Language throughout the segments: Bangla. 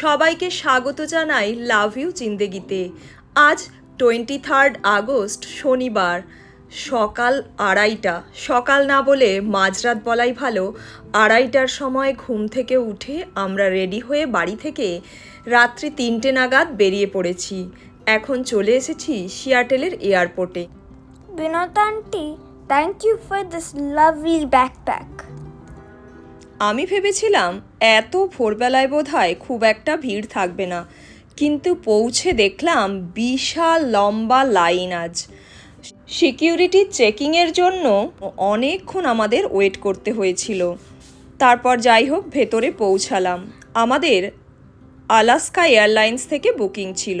সবাইকে স্বাগত জানাই লাভ ইউ জিন্দেগিতে। আজ টোয়েন্টি থার্ড আগস্ট শনিবার সকাল আড়াইটা। সকাল না বলে মাঝরাত বলাই ভালো আড়াইটার সময় ঘুম থেকে উঠে আমরা রেডি হয়ে বাড়ি থেকে রাত্রি তিনটে নাগাদ বেরিয়ে পড়েছি। এখন চলে এসেছি সিয়াটেলের এয়ারপোর্টে। Vinod auntie, thank you for this lovely backpack. আমি ভেবেছিলাম এত ভোরবেলায় বোধ হয় খুব একটা ভিড় থাকবে না। কিন্তু পৌঁছে দেখলাম বিশাল লম্বা লাইন আজ। সিকিউরিটি চেকিংয়ের জন্য অনেকক্ষণ আমাদের ওয়েট করতে হয়েছিল। তারপর যাই হোক, ভেতরে পৌঁছালাম। আমাদের আলাস্কা এয়ারলাইন্স থেকে বুকিং ছিল।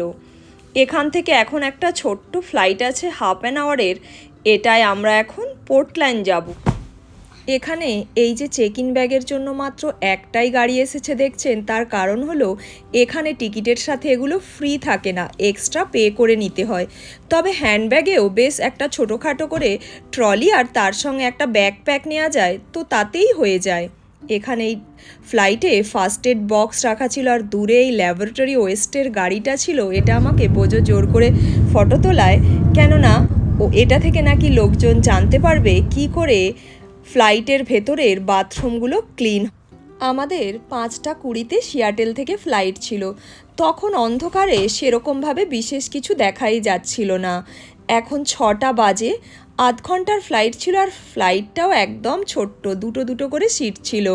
এখান থেকে এখন একটা ছোট্ট ফ্লাইট আছে হাফ অ্যান আওয়ারের। এটায় আমরা এখন পোর্টল্যান্ড যাব। এখানে এই যে চেক ইন ব্যাগের জন্য মাত্র একটাই গাড়ি এসেছে দেখছেন, তার কারণ হলো এখানে টিকিটের সাথে এগুলো ফ্রি থাকে না এক্সট্রা পে করে নিতে হয়। তবে হ্যান্ডব্যাগেও বেশ একটা ছোটোখাটো করে ট্রলি আর তার সঙ্গে একটা ব্যাকপ্যাক নেওয়া যায়, তো তাতেই হয়ে যায়। এখানে এই ফ্লাইটে ফার্স্ট এড বক্স রাখা ছিল আর দূরে এই ল্যাবরেটরি ওয়েস্টের গাড়িটা ছিল, এটা আমাকে বোঝো জোর করে ফটো তোলায়। কেননা, ও এটা থেকে নাকি লোকজন জানতে পারবে কি করে ফ্লাইটের ভেতরের বাথরুমগুলো ক্লিন। আমাদের পাঁচটা কুড়িতে সিয়াটেল থেকে ফ্লাইট ছিল। তখন অন্ধকারে সেরকমভাবে বিশেষ কিছু দেখাই যাচ্ছিল না। এখন ছটা বাজে। আধ ঘণ্টার ফ্লাইট ছিল আর ফ্লাইটটাও একদম ছোট্ট, দুটো দুটো করে সিট ছিল।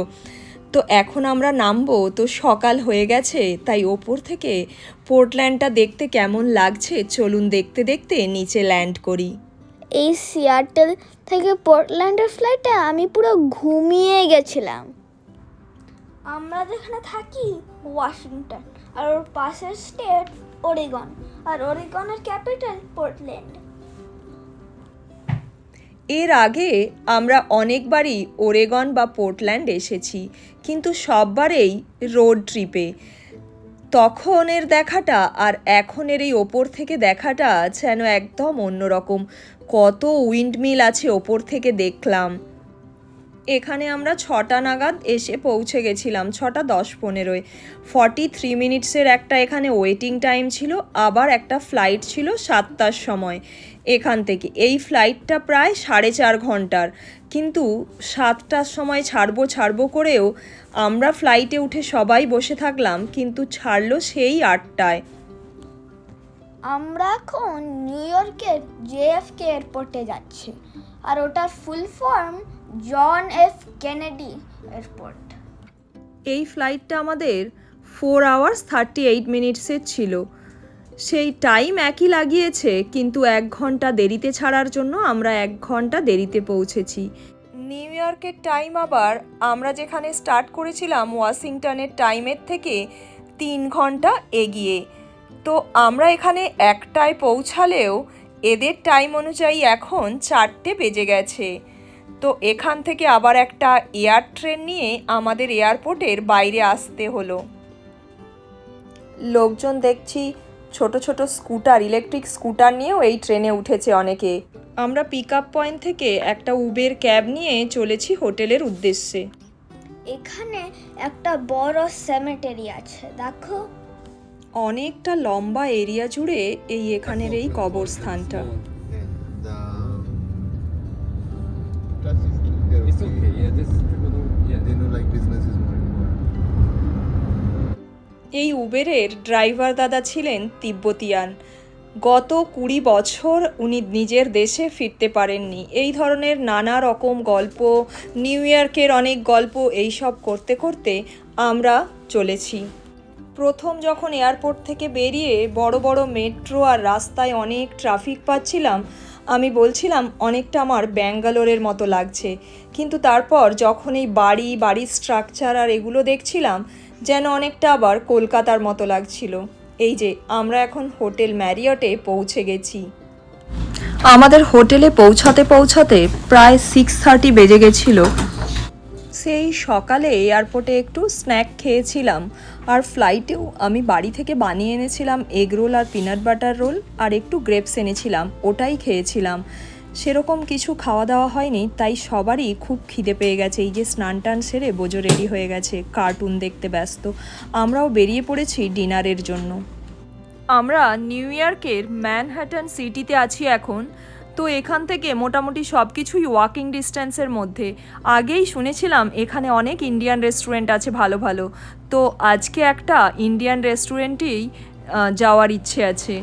তো এখন আমরা নামবো, তো সকাল হয়ে গেছে, তাই ওপর থেকে পোর্টল্যান্ডটা দেখতে কেমন লাগছে চলুন দেখতে দেখতে নিচে ল্যান্ড করি। এই সিয়াটেল থেকে পোর্টল্যান্ডের ফ্লাইটে আমি পুরো ঘুমিয়ে গেছিলাম। আমরা যেখানে থাকি ওয়াশিংটন আর ওর পাশের স্টেট ওরেগন আর ওরেগনের ক্যাপিটাল পোর্টল্যান্ড এর আগে আমরা অনেকবারই ওরেগন বা পোর্টল্যান্ড এসেছি কিন্তু সববারেই রোড ট্রিপে তখনের দেখাটা আর এখনের এই ওপর থেকে দেখাটা যেন একদম অন্যরকম। কত উইন্ডমিল আছে ওপর থেকে দেখলাম। এখানে আমরা ছটা নাগাদ এসে পৌঁছে গেছিলাম, ছটা দশ পনেরোয়। ফর্টি থ্রি মিনিটসের একটা এখানে ওয়েটিং টাইম ছিল, আবার একটা ফ্লাইট ছিল সাতটার সময়। এখান থেকে। এই ফ্লাইটটা প্রায় সাড়ে চার ঘণ্টার। কিন্তু সাতটার সময় ছাড়বো ছাড়বো করেও আমরা ফ্লাইটে উঠে সবাই বসে থাকলাম কিন্তু ছাড়লো সেই আটটায়। আমরা এখন নিউ ইয়র্কের জেএফকে এয়ারপোর্টে যাচ্ছি আর ওটার full form John F Kennedy airport এই ফ্লাইটটা আমাদের ফোর আওয়ার্স থার্টি এইট মিনিটসের ছিল। সেই টাইম একই লাগিয়েছে, কিন্তু এক ঘণ্টা দেরিতে ছাড়ার জন্য আমরা এক ঘণ্টা দেরিতে পৌঁছেছি। নিউ ইয়র্কের টাইম আবার আমরা যেখানে স্টার্ট করেছিলাম ওয়াশিংটনের টাইমের থেকে তিন ঘণ্টা এগিয়ে। তো আমরা এখানে একটায় পৌঁছালেও এদের টাইম অনুযায়ী এখন চারটে বেজে গেছে। তো এখান থেকে আবার একটা এয়ার ট্রেন নিয়ে আমাদের এয়ারপোর্টের বাইরে আসতে হলো। লোকজন দেখছি ছোট ছোট স্কুটার ইলেকট্রিক স্কুটার নিয়েও এই ট্রেনে উঠেছে অনেকে আমরা পিক আপ পয়েন্ট থেকে একটা উবের ক্যাব নিয়ে চলেছি হোটেলের উদ্দেশ্যে এখানে একটা বড় সেমেটারি আছে দেখো অনেকটা লম্বা এরিয়া জুড়ে এই এখানের এই কবরস্থানটা It's okay, yeah, just people don't, yeah. They know like business is more. এই উবেরের ড্রাইভার দাদা ছিলেন তিব্বতিয়ান। গত কুড়ি বছর উনি নিজের দেশে ফিরতে পারেননি। এই ধরনের নানা রকম গল্প, নিউ ইয়র্কের অনেক গল্প, এই সব করতে করতে আমরা চলেছি। প্রথম যখন এয়ারপোর্ট থেকে বেরিয়ে বড় বড় মেট্রো আর রাস্তায় অনেক ট্রাফিক পাচ্ছিলাম, আমি বলছিলাম, অনেকটা আমার ব্যাঙ্গালোরের মতো লাগছে। কিন্তু তারপর যখন এই বাড়ি, বাড়ির স্ট্রাকচার আর এগুলো দেখছিলাম যেন অনেকটা আবার কলকাতার মতো লাগছিল। এই যে আমরা এখন হোটেল ম্যারিয়টে পৌঁছে গেছি। আমাদের হোটেলে পৌঁছাতে পৌঁছাতে প্রায় সিক্স থার্টি বেজে গেছিল। সেই সকালে এয়ারপোর্টে একটু স্ন্যাক খেয়েছিলাম। আর ফ্লাইটেও আমি বাড়ি থেকে বানিয়ে এনেছিলাম এগ রোল আর পিনাট বাটার রোল আর একটু গ্রেপস এনেছিলাম ওটাই খেয়েছিলাম। সেরকম কিছু খাওয়া দাওয়া হয়নি, তাই সবারই খুব খিদে পেয়ে গেছে। এই যে স্নান টান সেরে বোঝো রেডি হয়ে গেছে, কার্টুন দেখতে ব্যস্ত। আমরাও বেরিয়ে পড়েছি ডিনারের জন্য। আমরা নিউ ইয়র্কের ম্যানহাটন সিটিতে আছি এখন। তো এখান থেকে মোটামুটি সব কিছুই ওয়াকিং ডিস্টেন্সের মধ্যে। আগেই শুনেছিলাম এখানে অনেক ইন্ডিয়ান রেস্টুরেন্ট আছে ভালো ভালো। তো আজকে একটা ইন্ডিয়ান রেস্টুরেন্টেই যাওয়ার ইচ্ছে আছে।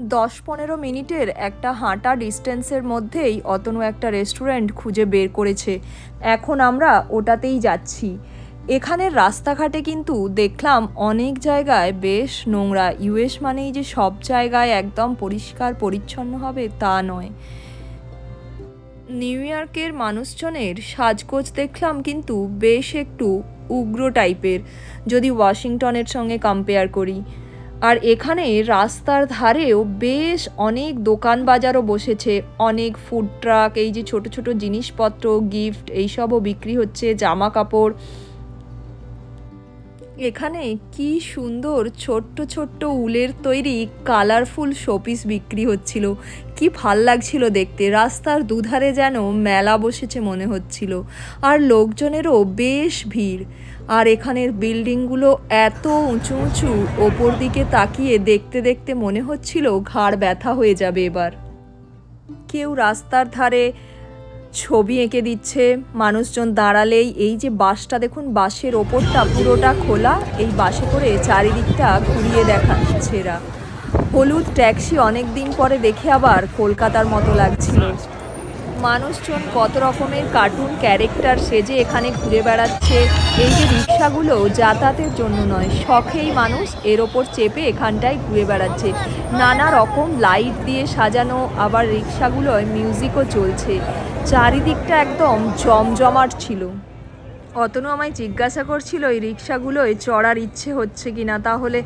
দশ পনেরো মিনিটের একটা হাঁটা ডিস্টেন্সের মধ্যেই অতনু একটা রেস্টুরেন্ট খুঁজে বের করেছে। এখন আমরা ওটাতেই যাচ্ছি। এখানের রাস্তাঘাটে কিন্তু দেখলাম অনেক জায়গায় বেশ নোংরা। ইউএস মানেই যে সব জায়গায় একদম পরিষ্কার, পরিচ্ছন্ন হবে তা নয়। নিউ ইয়র্কের মানুষজনের সাজগোজ দেখলাম কিন্তু বেশ একটু উগ্র টাইপের। যদি ওয়াশিংটনের সঙ্গে কম্পেয়ার করি। আর এখানে রাস্তার ধারেও বেশ অনেক দোকান বাজারও বসেছে। অনেক ফুড ট্রাক এই যে ছোট ছোট জিনিসপত্র গিফট এইসবও বিক্রি হচ্ছে, জামা কাপড় এখানে কি সুন্দর ছোট্ট ছোট্ট উলের তৈরি কালারফুল শোপিস বিক্রি হচ্ছিল। কি ভালো লাগছিল দেখতে। রাস্তার দুধারে যেন মেলা বসেছে মনে হচ্ছিল। আর লোকজনেরও বেশ ভিড়। আর এখানের বিল্ডিংগুলো এত উঁচু উঁচু, ওপর দিকে তাকিয়ে দেখতে দেখতে মনে হচ্ছিল ঘাড় ব্যথা হয়ে যাবে এবার। কেউ রাস্তার ধারে ছবি এঁকে দিচ্ছে। মানুষজন দাঁড়ালেই এই যে বাসটা, দেখুন, বাসের ওপরটা পুরোটা খোলা, এই বাসে করে চারিদিকটা ঘুরিয়ে দেখাচ্ছে এরা। হলুদ ট্যাক্সি অনেক দিন পরে দেখে আবার কলকাতার মতো লাগছিল। মানুষজন কত রকমের কার্টুন ক্যারেক্টার সেজে এখানে ঘুরে বেড়াচ্ছে? এই যে রিক্সাগুলো যাতায়াতের জন্য নয়, শখেই মানুষ এর ওপর চেপে এখানটায় ঘুরে বেড়াচ্ছে। নানা রকম লাইট দিয়ে সাজানো, আবার রিক্সাগুলোয় মিউজিকও চলছে। চারিদিকটা একদম জমজমাট ছিল। অতনু আমায় জিজ্ঞাসা করছিল, এই রিক্সাগুলোয় চড়ার ইচ্ছে হচ্ছে কি না তাহলে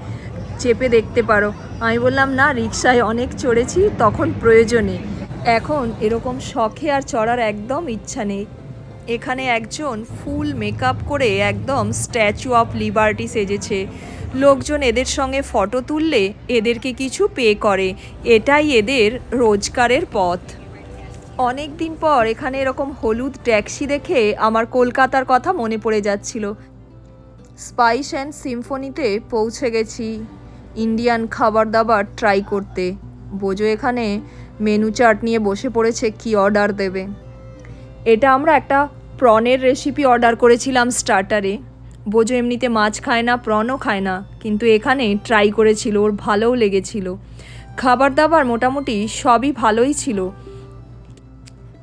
চেপে দেখতে পারো। আমি বললাম, না, রিক্সায় অনেক চড়েছি, তখন প্রয়োজনে। এখন এরকম শখে আর চড়ার একদম ইচ্ছা নেই। এখানে একজন ফুল মেকআপ করে একদম স্ট্যাচু অফ লিবার্টি সেজেছে। লোকজন এদের সঙ্গে ফটো তুললে এদেরকে কিছু পে করে। এটাই এদের রোজগারের পথ। অনেক দিন পর এখানে এরকম হলুদ ট্যাক্সি দেখে আমার কলকাতার কথা মনে পড়ে যাচ্ছিল। স্পাইস অ্যান্ড সিম্ফনিতে পৌঁছে গেছি। ইন্ডিয়ান খাবার দাবার ট্রাই করতে। বোঝো এখানে মেনু চার্ট নিয়ে বসে পড়েছে, কি অর্ডার দেবে? এটা আমরা একটা প্রনের রেসিপি অর্ডার করেছিলাম স্টার্টারে বোঝো এমনিতে মাছ খায় না, প্রনও খায় না, কিন্তু এখানে ট্রাই করেছিল, ওর ভালোও লেগেছিল। খাবার দাবার মোটামুটি সবই ভালোই ছিল।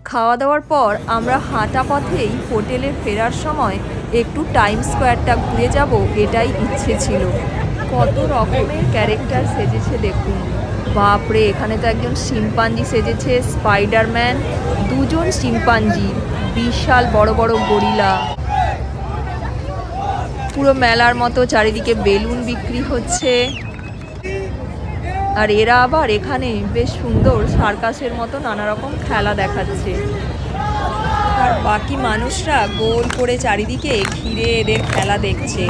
খাওয়া দাওয়ার পর আমরা হাঁটা পথেই হোটেলে ফেরার সময় একটু টাইম স্কোয়ারটা ঘুরে যাব, এটাই ইচ্ছে ছিল। কত রকমের ক্যারেক্টার সেজেছে দেখুন। বাপরে, এখানে তো একজন শিম্পাঞ্জি সেজেছে, স্পাইডারম্যান, দুজন শিম্পাঞ্জি, বিশাল বড় বড় গরিলা। পুরো মেলার মতো চারিদিকে বেলুন বিক্রি হচ্ছে। আর এরা আবার এখানে বেশ সুন্দর সার্কাসের মতো নানা রকম খেলা দেখাচ্ছে। আর বাকি মানুষরা গোল করে চারিদিকে ঘিরে এদের খেলা দেখছে।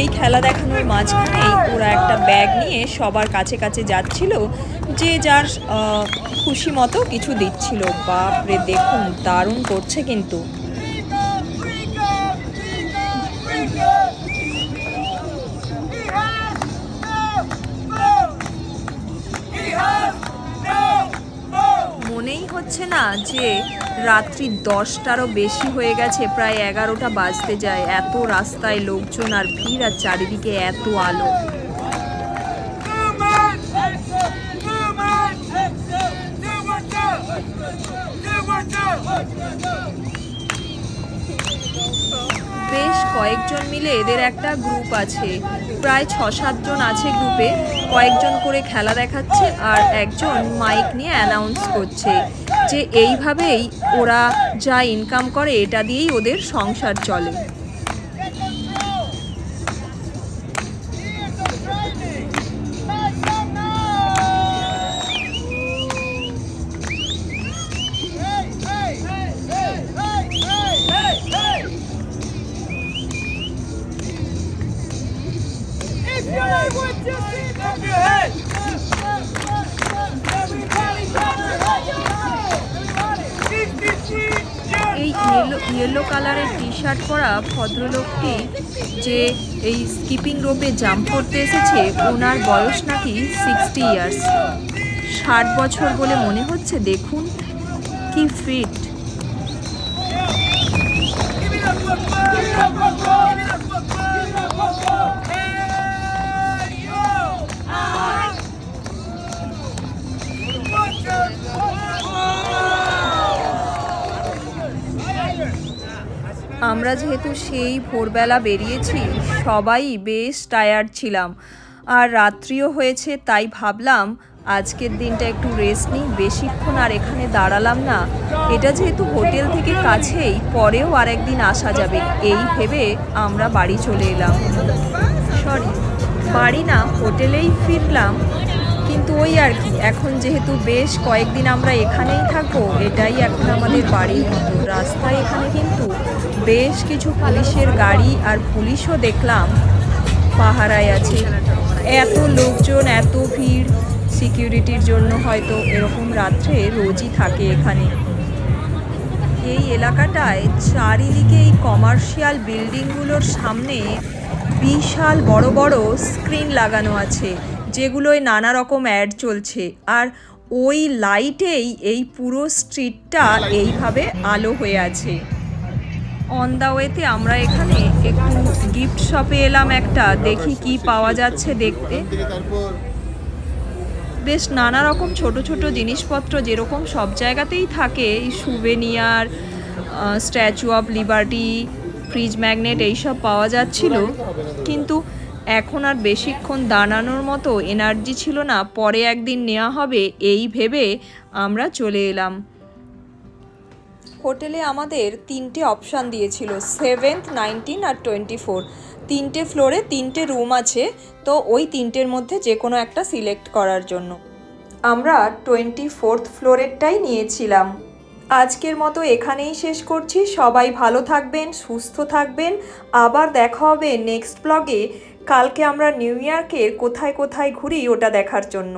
এই খেলা দেখানোর মাঝখানেই ওরা একটা ব্যাগ নিয়ে সবার কাছে কাছে যাচ্ছিল। যে যার খুশি মতো কিছু দিচ্ছিল। বাপরে, দেখুন, দারুণ করছে কিন্তু। মনেই হচ্ছে না যে রাত্রি দশটারও বেশি হয়ে গেছে, প্রায় এগারোটা বাজতে যায়। এত রাস্তায় লোকজন আর ভিড় আর চারিদিকে এত আলো। বেশ কয়েকজন মিলে এদের একটা গ্রুপ আছে। প্রায় ছ সাতজন আছে গ্রুপে। কয়েকজন করে খেলা দেখাচ্ছে আর একজন মাইক নিয়ে অ্যানাউন্স করছে যে এইভাবেই ওরা যা ইনকাম করে এটা দিয়েই ওদের সংসার চলে। ইয়েলো কালারের টি শার্ট পরা ভদ্রলোকটি যে এই স্কিপিং রোপে জাম্প করতে এসেছে, ওনার বয়স নাকি সিক্সটি ইয়ার্স ষাট বছর বলে মনে হচ্ছে, দেখুন কি ফিট আমরা যেহেতু সেই ভোরবেলা বেরিয়েছি, সবাই বেশ টায়ার্ড ছিলাম। আর রাত্রিও হয়েছে, তাই ভাবলাম আজকের দিনটা একটু রেস্ট নিই, বেশিক্ষণ আর এখানে দাঁড়ালাম না। এটা যেহেতু হোটেল থেকে কাছেই, পরেও আরেকদিন আসা যাবে, এই ভেবে আমরা বাড়ি চলে এলাম। সরি বাড়ি না, হোটেলেই ফিরলাম। কিন্তু ওই আর কি। এখন যেহেতু বেশ কয়েকদিন আমরা এখানেই থাকব, এটাই এখন আমাদের বাড়ির মতো রাস্তায় এখানে কিন্তু। বেশ কিছু পুলিশের গাড়ি আর পুলিশও দেখলাম পাহারায় আছে। এত লোকজন, এত ভিড়, সিকিউরিটির জন্য হয়তো এরকম রাত্রে রোজই থাকে এখানে। এই এলাকাটায় চারিদিকে এই কমার্শিয়াল বিল্ডিংগুলোর সামনে বিশাল বড় বড় স্ক্রিন লাগানো আছে। যেগুলোয় নানা রকম অ্যাড চলছে। আর ওই লাইটেই এই পুরো স্ট্রিটটা এইভাবে আলো হয়ে আছে। অন দ্য ওয়েতে আমরা এখানে একটু গিফট শপে এলাম একটা, দেখি কি পাওয়া যাচ্ছে দেখতে। বেশ নানা রকম ছোট ছোট জিনিসপত্র যেরকম সব জায়গাতেই থাকে souvenir Statue of Liberty fridge magnet এইসব পাওয়া যাচ্ছিল। কিন্তু এখন আর বেশিক্ষণ দাঁড়ানোর মতো এনার্জি ছিল না, পরে একদিন নেওয়া হবে, এই ভেবে আমরা চলে এলাম। হোটেলে আমাদের তিনটে অপশান দিয়েছিল সেভেন্থ নাইনটিন আর টোয়েন্টি ফোর তিনটে ফ্লোরে তিনটে রুম আছে, তো ওই তিনটের মধ্যে যে কোনো একটা সিলেক্ট করার জন্য। আমরা টোয়েন্টি ফোর্থ ফ্লোরেরটাই নিয়েছিলাম। আজকের মতো এখানেই শেষ করছি। সবাই ভালো থাকবেন, সুস্থ থাকবেন। আবার দেখা হবে নেক্সট ব্লগে কালকে আমরা নিউ ইয়র্কের কোথায় কোথায় ঘুরি ওটা দেখার জন্য।